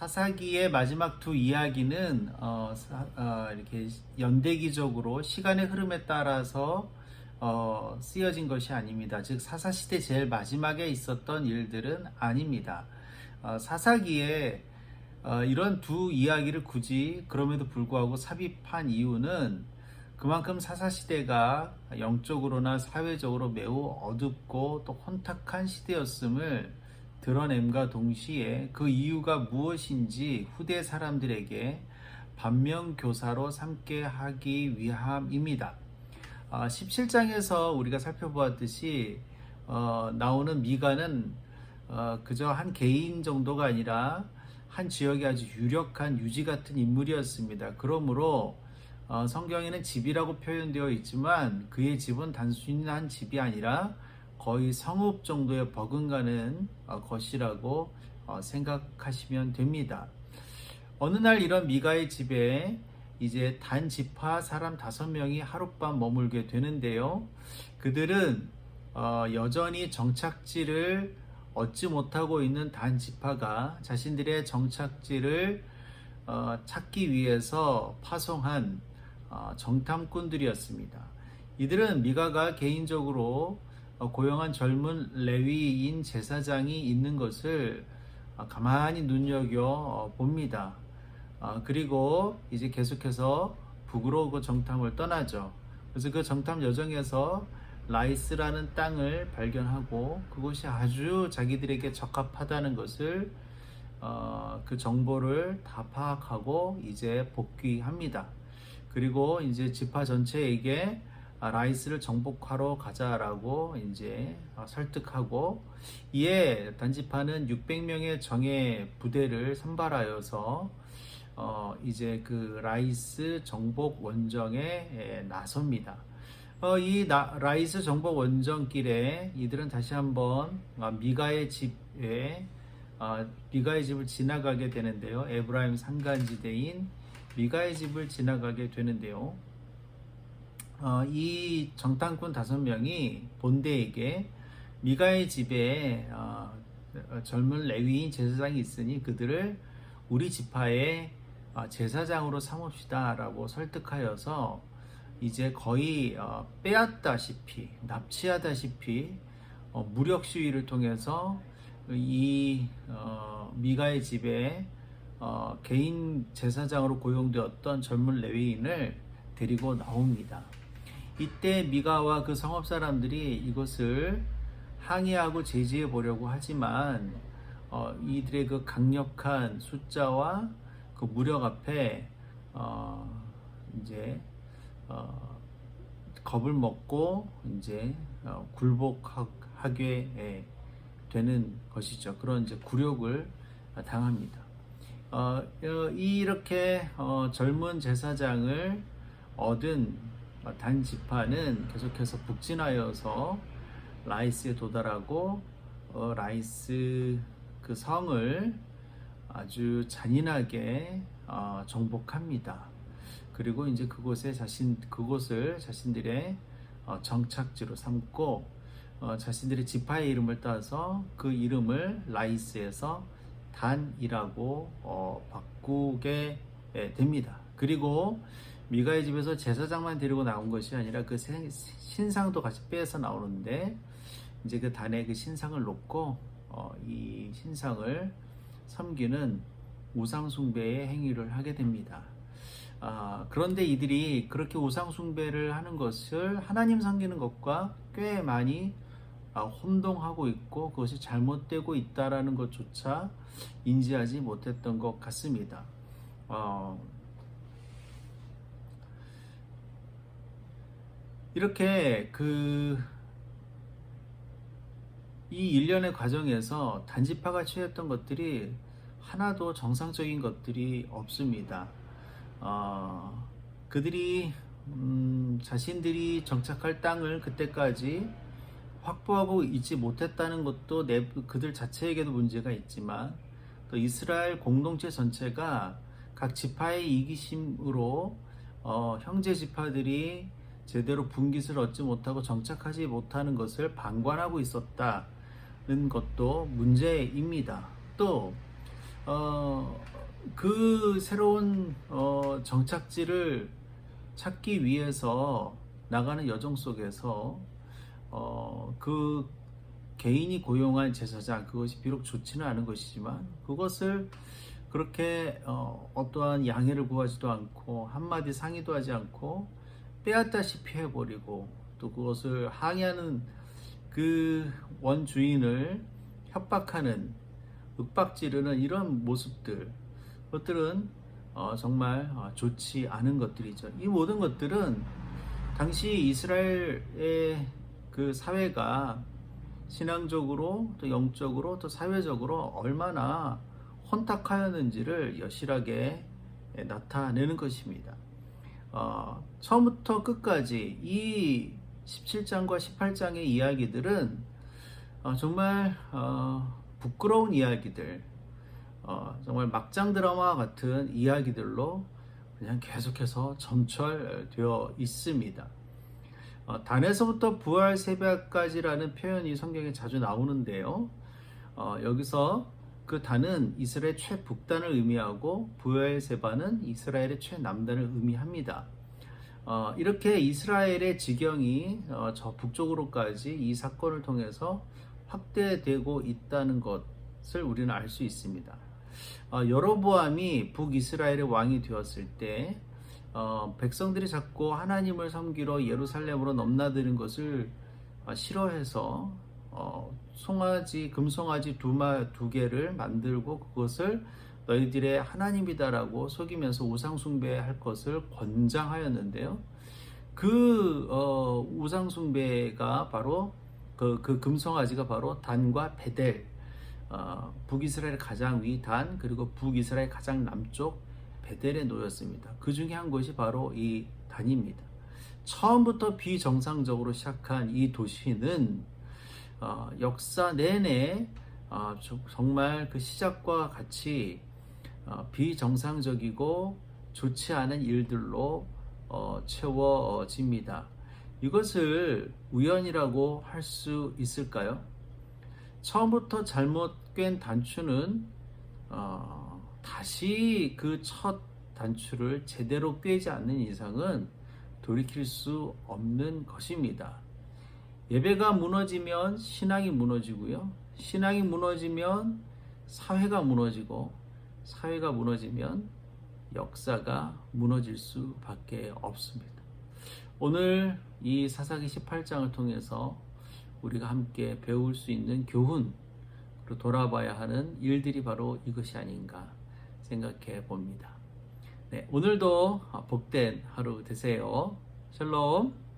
사사기의 마지막 두 이야기는 어, 사- 어, 이렇게 연대기적으로 시간의 흐름에 따라서 어, 쓰여진 것이 아닙니다. 즉 사사 시대 제일 마지막에 있었던 일들은 아닙니다. 어, 사사기에 어, 이런 두 이야기를 굳이 그럼에도 불구하고 삽입한 이유는 그만큼 사사시대가 영적으로나 사회적으로 매우 어둡고 또 혼탁한 시대였음을 드러냄과 동시에 그 이유가 무엇인지 후대 사람들에게 반면교사로 삼게 하기 위함입니다. 아, 17장에서 우리가 살펴보았듯이 어, 나오는 미가는 어, 그저 한 개인 정도가 아니라 한 지역에 아주 유력한 유지 같은 인물이었습니다. 그러므로 어, 성경에는 집이라고 표현되어 있지만 그의 집은 단순한 집이 아니라 거의 성읍 정도의 버금가는 어, 것이라고 어, 생각하시면 됩니다. 어느 날 이런 미가의 집에 이제 단 지파 사람 다섯 명이 하룻밤 머물게 되는데요. 그들은 어, 여전히 정착지를 얻지 못하고 있는 단 지파가 자신들의 정착지를 어, 찾기 위해서 파송한 어, 정탐꾼들이었습니다. 이들은 미가가 개인적으로 어, 고용한 젊은 레위인 제사장이 있는 것을 어, 가만히 눈여겨 어, 봅니다. 어, 그리고 이제 계속해서 북으로 그 정탐을 떠나죠. 그래서 그 정탐 여정에서 라이스라는 땅을 발견하고 그곳이 아주 자기들에게 적합하다는 것을 어, 그 정보를 다 파악하고 이제 복귀합니다. 그리고 이제 지파 전체에게 아, 라이스를 정복하러 가자라고 이제 어, 설득하고 이에 단지파는 600명의 정예 부대를 선발하여서 어, 이제 그 라이스 정복 원정에 에, 나섭니다. 어, 이 나- 라이스 정복 원정길에 이들은 다시 한번 어, 미가의 집에 어, 미가의 집을 지나가게 되는데요. 에브라임 산간지대인 미가의 집을 지나가게 되는데요. 어, 이 정탐꾼 다섯 명이 본대에게 미가의 집에 어, 어, 젊은 레위인 제사장이 있으니 그들을 우리 지파의 어, 제사장으로 삼읍시다라고 설득하여서 이제 거의 어, 빼앗다시피 납치하다시피 어, 무력 시위를 통해서 이 어, 미가의 집에 어, 개인 제사장으로 고용되었던 젊은 레위인을 데리고 나옵니다. 이때 미가와 그 성읍 사람들이 이것을 항의하고 제지해 보려고 하지만 어, 이들의 그 강력한 숫자와 그 무력 앞에 어, 이제 어, 겁을 먹고 이제 어, 굴복하게 예, 되는 것이죠. 그런 이제 굴욕을 당합니다. 어, 어, 이렇게 어, 젊은 제사장을 얻은 단 지파는 계속해서 북진하여서 라이스에 도달하고 어, 라이스 그 성을 아주 잔인하게 어, 정복합니다. 그리고 이제 그곳에 자신 그곳을 자신들의 어, 정착지로 삼고 어, 자신들의 지파의 이름을 따서 그 이름을 라이스에서 단이라고 어, 바꾸게 예, 됩니다. 그리고 미가의 집에서 제사장만 데리고 나온 것이 아니라 그 생- 신상도 같이 빼서 나오는데 이제 그 단에 그 신상을 놓고 어, 이 신상을 섬기는 우상숭배의 행위를 하게 됩니다. 아, 그런데 이들이 그렇게 우상숭배를 하는 것을 하나님 섬기는 것과 꽤 많이 아, 혼동하고 있고 그것이 잘못되고 있다라는 것조차 인지하지 못했던 것 같습니다. 어, 이렇게 그 이 일련의 과정에서 단지파가 취했던 것들이 하나도 정상적인 것들이 없습니다. 어, 그들이 음, 자신들이 정착할 땅을 그때까지 확보하고 있지 못했다는 것도 내, 그들 자체에게도 문제가 있지만 또 이스라엘 공동체 전체가 각 지파의 이기심으로 어, 형제 지파들이 제대로 분깃을 얻지 못하고 정착하지 못하는 것을 방관하고 있었다는 것도 문제입니다. 또 어, 그 새로운 어, 정착지를 찾기 위해서 나가는 여정 속에서 어, 그 개인이 고용한 제사장 그것이 비록 좋지는 않은 것이지만 그것을 그렇게 어, 어떠한 양해를 구하지도 않고 한마디 상의도 하지 않고 빼앗다시피 해버리고 또 그것을 항의하는 그 원주인을 협박하는 윽박지르는 이런 모습들 것들은 어, 정말 어, 좋지 않은 것들이죠. 이 모든 것들은 당시 이스라엘의 그 사회가 신앙적으로 또 영적으로 또 사회적으로 얼마나 혼탁하였는지를 여실하게 나타내는 것입니다. 어, 처음부터 끝까지 이 17장과 18장의 이야기들은 어, 정말 어, 부끄러운 이야기들, 어, 정말 막장 드라마와 같은 이야기들로 그냥 계속해서 점철되어 있습니다. 어, 단에서부터 부활 새벽까지라는 표현이 성경에 자주 나오는데요. 어, 여기서 그 단은 이스라엘 최북단을 의미하고 부활 세바는 이스라엘의 최남단을 의미합니다. 어, 이렇게 이스라엘의 지경이 어, 저 북쪽으로까지 이 사건을 통해서 확대되고 있다는 것을 우리는 알 수 있습니다. 어, 여로보암이 북이스라엘의 왕이 되었을 때 어, 백성들이 자꾸 하나님을 섬기러 예루살렘으로 넘나드는 것을 어, 싫어해서 어, 송아지 금송아지 두마 두 개를 만들고 그것을 너희들의 하나님이다라고 속이면서 우상 숭배할 것을 권장하였는데요. 그 어, 우상 숭배가 바로 그, 그 금송아지가 바로 단과 베델 어, 북이스라엘 가장 위 단 그리고 북이스라엘 가장 남쪽 베델에 놓였습니다. 그 중에 한 곳이 바로 이 단입니다. 처음부터 비정상적으로 시작한 이 도시는 어, 역사 내내 어, 정말 그 시작과 같이 어, 비정상적이고 좋지 않은 일들로 어, 채워집니다. 이것을 우연이라고 할 수 있을까요? 처음부터 잘못 꿰 단추는 어, 다시 그 첫 단추를 제대로 꿰지 않는 이상은 돌이킬 수 없는 것입니다. 예배가 무너지면 신앙이 무너지고요. 신앙이 무너지면 사회가 무너지고 사회가 무너지면 역사가 무너질 수밖에 없습니다. 오늘 이 사사기 18장을 통해서 우리가 함께 배울 수 있는 교훈, 그리고 돌아봐야 하는 일들이 바로 이것이 아닌가 생각해 봅니다. 네, 오늘도 복된 하루 되세요. 샬롬.